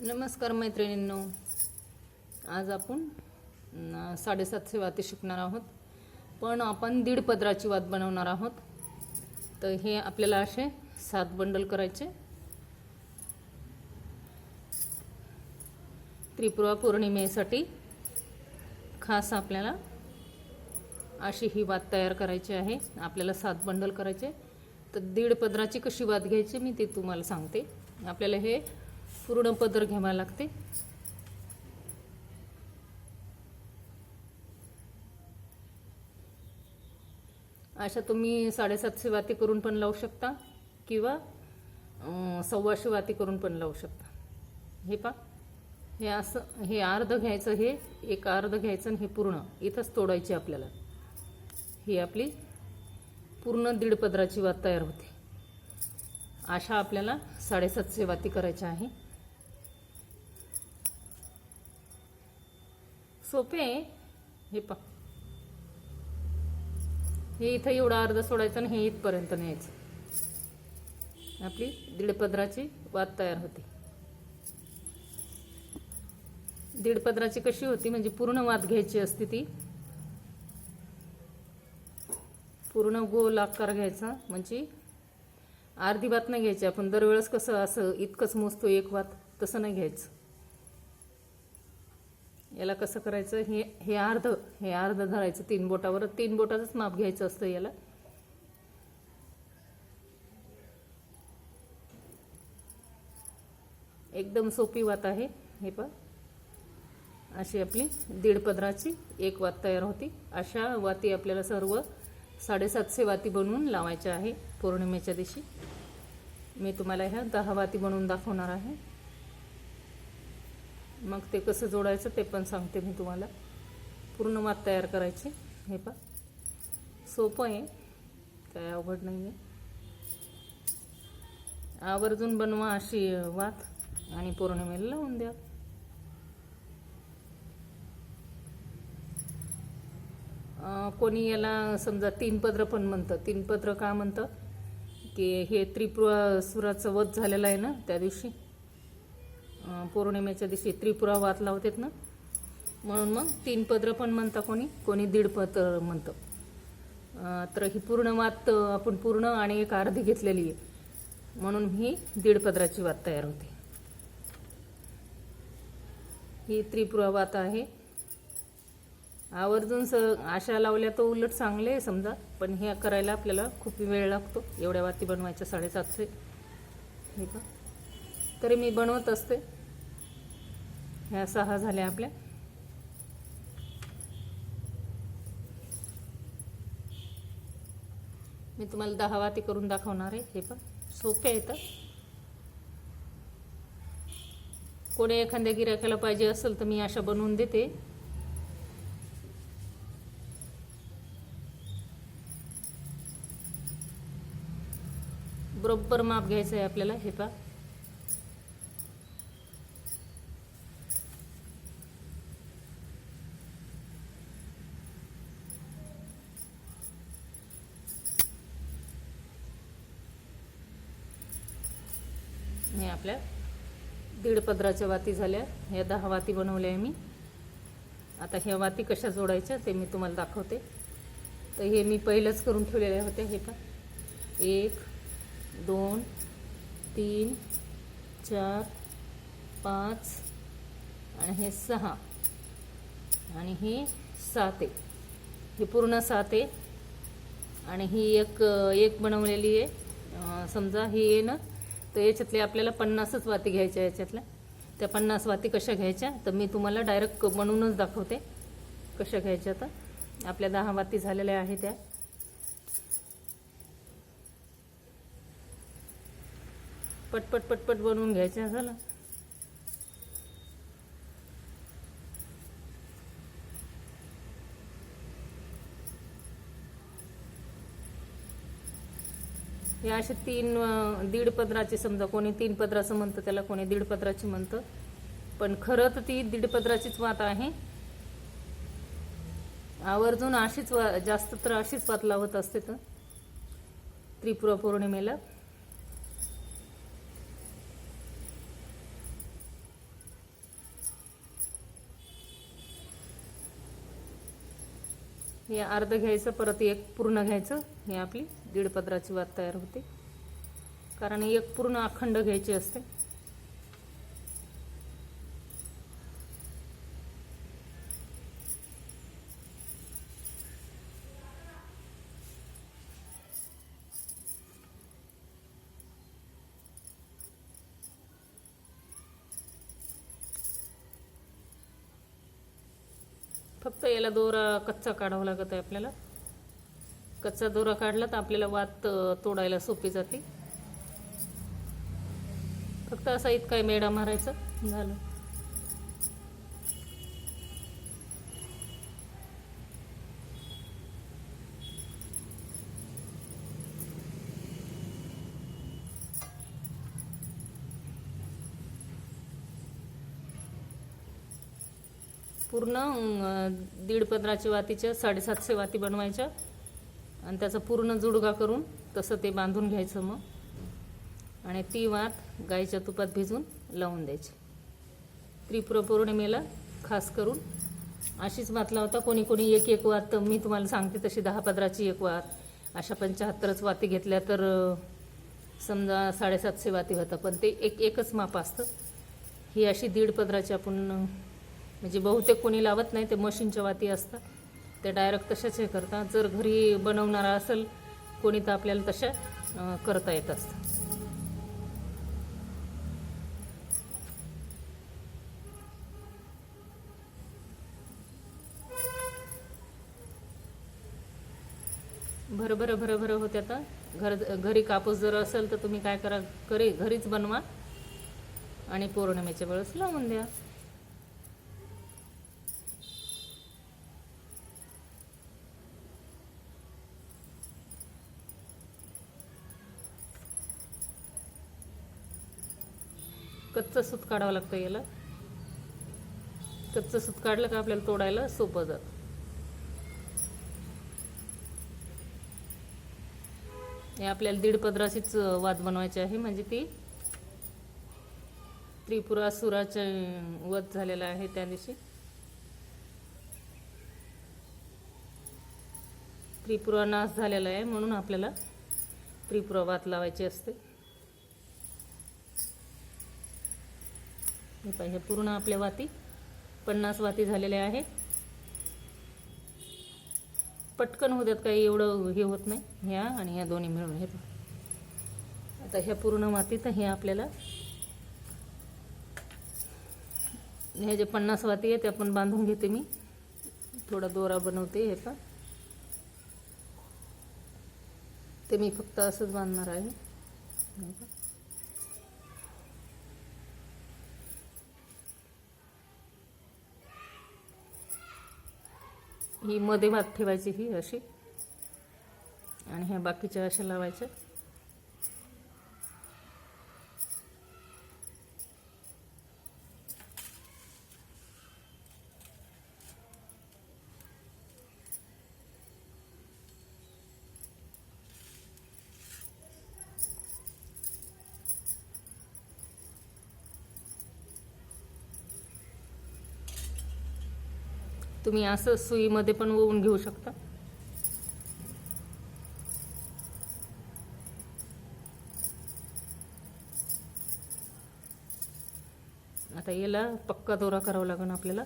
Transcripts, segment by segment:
नमस्कार मैत्रिणींनो. आज आपण साडेसातशे वाती शिकणार आहोत. पण आपण दीड पदराची वात बनवणार आहोत. तर हे आपल्याला असे सात बंडल करायचे. त्रिपुरा पौर्णिमेसाठी खास आपल्याला अशी ही वात तयार करायची आहे. आपल्याला सात बंडल करायचे. तर दीड पदराची कशी वात घ्यायची मी ते तुम्हाला सांगते. आपल्याला हे पूर्ण पदर घ्यावा लागते. अशा तुम्ही साडेसातशे वाती करून पण लावू शकता किंवा सव्वाशे वाती करून पण लावू शकता. हे पा हे असं हे अर्ध घ्यायचं हे एक अर्ध घ्यायचं आणि हे पूर्ण. इथंच तोडायची आपल्याला. ही आपली पूर्ण दीड पदराची वात तयार होते. अशा आपल्याला साडेसातशे वाती करायच्या आहे. सोपे आहे. हे पा हे इथं एवढा अर्ध सोडायचं आणि हे इथपर्यंत न्यायचं. आपली दीड पदराची वात तयार होते. दीड पदराची कशी होती? म्हणजे पूर्ण वात घ्यायची असते ती. पूर्ण गोल आकार घ्यायचा. म्हणजे अर्धी वात नाही घ्यायची. आपण दरवेळेस कसं असं इतकंच मोजतो एक वात तसं नाही घ्यायचं. याला कसं करायचं? हे हे अर्ध हे अर्ध धरायचं तीन बोटावर. तीन बोटाचंच माप घ्यायचं असतं याला. एकदम सोपी वात आहे हे पण अशी आपली दीड पदराची एक वात तयार होती. अशा वाती आपल्याला सर्व साडेसातशे वाती बनवून लावायच्या आहे पौर्णिमेच्या दिवशी. मी तुम्हाला ह्या दहा वाती बनवून दाखवणार आहे. मग ते कसं जोडायचं ते पण सांगते मी तुम्हाला. पूर्ण वात तयार करायची. हे पा सोपं आहे. काय अवघड नाही आहे आवर्जून बनवा अशी वात आणि पौर्णिमेला लावून द्या. कोणी याला समजा तीन पत्र पण म्हणतं. तीन पत्र का म्हणतं? की हे त्रिपुरा सुराचं वध झालेलं आहे ना त्या दिवशी? पौर्णिमेच्या दिवशी त्रिपुरा वात लावतात ना? म्हणून मग तीन पत्र पण म्हणतं कोणी कोणी दीड पत्र म्हणतं. तर ही पूर्ण वात आपण पूर्ण आणि एक अर्धी घेतलेली आहे. म्हणून ही दीड पदराची वात तयार होते. ही त्रिपुरा वात आहे. आवर्जून स आशा लावल्या तर उलट चांगले आहे समजा पण हे करायला आपल्याला खूप वेळ लागतो. एवढ्या वाती बनवायच्या साडेसातशे. हे का तरी मी बनवत असते. ह्या सहा झाल्या आपल्या. मी तुम्हाला दहा वाती करून दाखवणार आहे हे पण. सोपे आहेत कोणी एखाद्या गिरायकाला पाहिजे असेल तर मी अशा बनवून देते. बरोबर माप घ्यायचं आहे आपल्याला हे पा हे आपल्या दीड पदराच्या वाती झाल्या. ह्या दहा वाती बनवल्या आहे मी. आता ह्या वाती कशा जोडायच्या ते मी तुम्हाला दाखवते. तर हे मी पहिलंच करून ठेवलेल्या होते हे पण एक दोन तीन चार पाच आणि हे सहा. आणि हे सात आहे. हे पूर्ण सात आहे. आणि ही एक एक बनवलेली आहे. समजा ही आहे ना तर याच्यातले आपल्याला पन्नासच वाती घ्यायच्या याच्यातल्या. त्या पन्नास वाती कशा घ्यायच्या? तर मी तुम्हाला डायरेक्ट बनवूनच दाखवते. कशा घ्यायच्या तर? आपल्या दहा वाती झालेल्या आहे त्या. पटपट पटपट बनवून घ्यायच्या झालं. हे असे तीन दीड पदराचे समजा कोणी तीन पदराचं म्हणतं त्याला कोणी दीड पदराची म्हणतं. पण खरं तर ती दीड पदराचीच वात आहे. आवर्जून अशीच वा जास्त तर अशीच वात लावत असते तर. त्रिपुरा पौर्णिमेला. हे अर्ध घ्यायचं परत एक पूर्ण घ्यायचं. हे आपली दीड पदराची वात तयार होते. कारण एक पूर्ण अखंड घ्यायची असते. फक्त याला दोरा कच्चा काढावा लागत आहे आपल्याला. कच्चा दोरा काढला तर आपल्याला वात तोडायला सोपी जाते. फक्त असा इतका मेडा मारायचा. झालं. पूर्ण दीड पदराच्या वातीच्या साडेसातशे वाती बनवायच्या. आणि त्याचा पूर्ण जुडगा करून तसं ते बांधून घ्यायचं मग. आणि ती वात गाईच्या तुपात भिजून लावून द्यायची. त्रिपुरा पौर्णिमेला खास करून अशीच वात लावता कोणी कोणी एक एक वात मी तुम्हाला सांगते तशी दहा पदराची एक वात. अशा पंच्याहत्तरच वाती घेतल्या तर समजा साडेसातशे वाती होतं. पण ते एक एकच माप असतं. ही अशी दीड पदराची आपण म्हणजे बहुतेक कोणी लावत नाही ते मशीनच्या वाती असतात. ते डायरेक्ट तशाच हे करतात. जर घरी बनवणारा असेल कोणी तर आपल्याला तशा करता येत असतात. भरभर भरभर भर भर होते आता. घर घरी कापूस जर असेल तर तुम्ही काय करा घरी घरीच बनवा. आणि पौर्णिमेच्या वेळेस लावून द्या. कच्चं सूत काढावं लागतं याला. कच्चं सूत काढलं का आपल्याला तोडायला सोपं जातं. हे आपल्याला दीड पदराचीच वाद बनवायची आहे म्हणजे ती त्रिपुरासुराचा वध झालेला आहे त्या दिवशी. त्रिपुरा नाश झालेला आहे म्हणून आपल्याला त्रिपुरा वात लावायची असते. हे पाहिजे पूर्ण आपल्या वाती पन्नास वाती झालेल्या आहे. पटकन होत्यात काही एवढं हे होत नाही ह्या आणि ह्या दोन्ही मिळून हे आता ह्या पूर्ण वातीत हे आपल्याला ह्या जे पन्नास वाती आहे त्या पण बांधून घेते मी. थोडा दोरा बनवते हे पण ते मी फक्त असंच बांधणार आहे. ही मध्ये भात ठेवायची ही अशी. आणि ह्या बाकीच्या अशा लावायच्या. तुम्ही असं सुईमध्ये पण ओवून घेऊ शकता. आता याला पक्का दोरा करावा लागेल आपल्याला.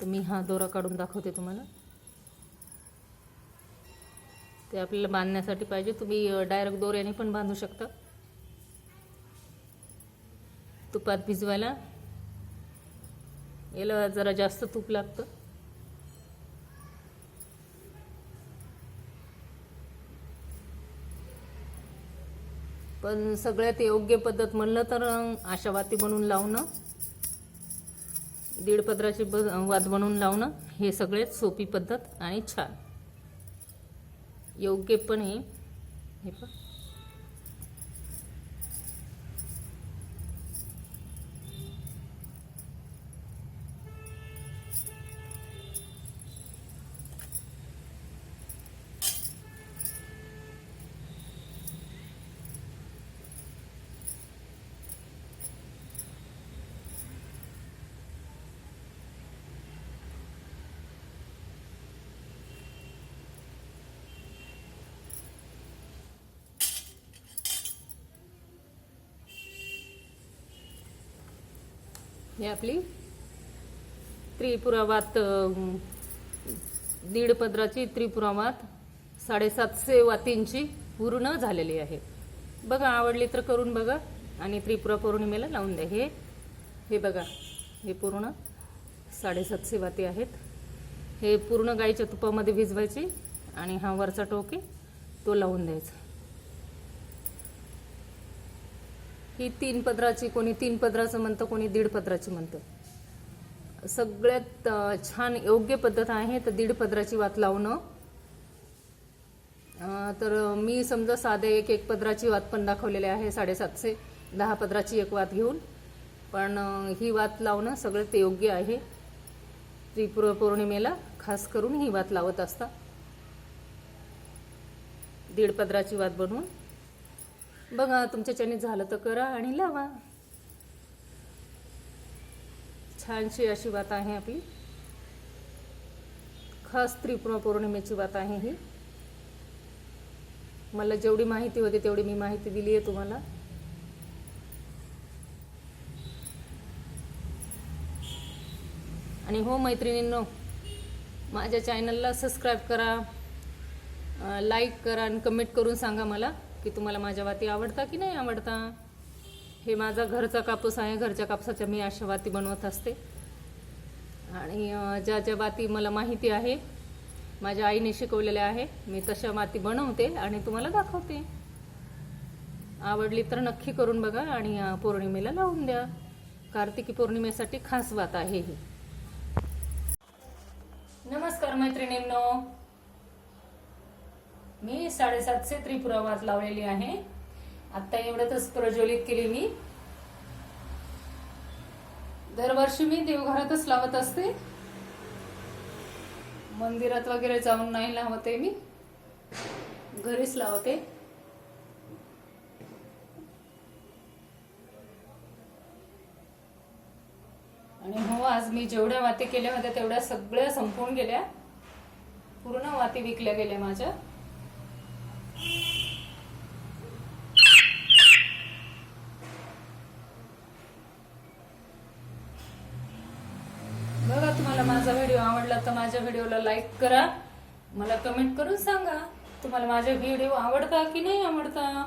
तर मी हा दोरा काढून दाखवते तुम्हाला. ते आपल्याला बांधण्यासाठी पाहिजे. तुम्ही डायरेक्ट दोऱ्याने पण बांधू शकता. तुपात भिजवायला. याला जरा जास्त तूप लागतं. पण सगळ्यात योग्य पद्धत म्हणलं तर आशावाती बनवून लावणं दीड पदराची ब वाद बनवून लावणं हे सगळ्यात सोपी पद्धत आणि छान. योग्य पण हे. पण हे आपली त्रिपुरावात दीड पदराची त्रिपुरावात साडेसातशे वातींची पूर्ण झालेली आहे. बघा आवडली तर करून बघा आणि त्रिपुरा पौर्णिमेला लावून द्या. हे हे बघा हे पूर्ण साडेसातशे वाती आहेत. हे पूर्ण गाईच्या तुपामध्ये भिजवायची आणि हा वरचा टोके तो लावून द्यायचा. ही तीन पदराची कोणी तीन पदराचं म्हणतं कोणी दीड पदराची म्हणतं. सगळ्यात छान योग्य पद्धत आहे तर दीड पदराची वात लावणं. तर मी समजा साधे एक एक पदराची वात पण दाखवलेली आहे साडेसातशे दहा पदराची एक वात घेऊन. पण ही वात लावणं सगळ्यात योग्य आहे. त्रिपुर पौर्णिमेला खास करून ही वात लावत असता. दीड पदराची वात बनवून. बघा तुमच्याच्याने झालं तर करा आणि लावा. छानशी अशी वात आहे आपली. खास त्रिपुरा पौर्णिमेची वात आहे ही. मला जेवढी माहिती होती तेवढी मी माहिती दिली आहे तुम्हाला. आणि हो मैत्रिणींनो माझ्या चॅनलला सबस्क्राईब करा लाईक करा आणि कमेंट करून सांगा मला. की तुम्हाला माझ्या वाती आवडता की नाही आवडता? हे माझा घरचा कापूस आहे घरच्या कापसाच्या मी अशा वाती बनवत असते. आणि ज्या ज्या वाती मला माहिती आहे माझ्या आईने शिकवलेल्या आहे मी तशा वाती बनवते आणि तुम्हाला दाखवते. आवडली तर नक्की करून बघा आणि पौर्णिमेला लावून द्या. कार्तिकी पौर्णिमेसाठी खास वात आहे ही. नमस्कार मैत्रिणींनो. मी साडेसातशे त्रिपुरावात लावलेली आहे. आता एवढ्यातच प्रज्वलित केली मी. दरवर्षी मी देवघरातच लावत असते. मंदिरात वगैरे जाऊन नाही लावते मी. घरीच लावते. आणि हो आज मी जेवढ्या वाती केल्या होत्या तेवढ्या सगळ्या संपून गेल्या. पूर्ण वाती विकल्या गेल्या माझ्या. बघा तुम्हाला माझा व्हिडिओ आवडला तर माझ्या व्हिडिओला लाईक करा. मला कमेंट करून सांगा तुम्हाला माझे व्हिडिओ आवडता की नाही आवडता?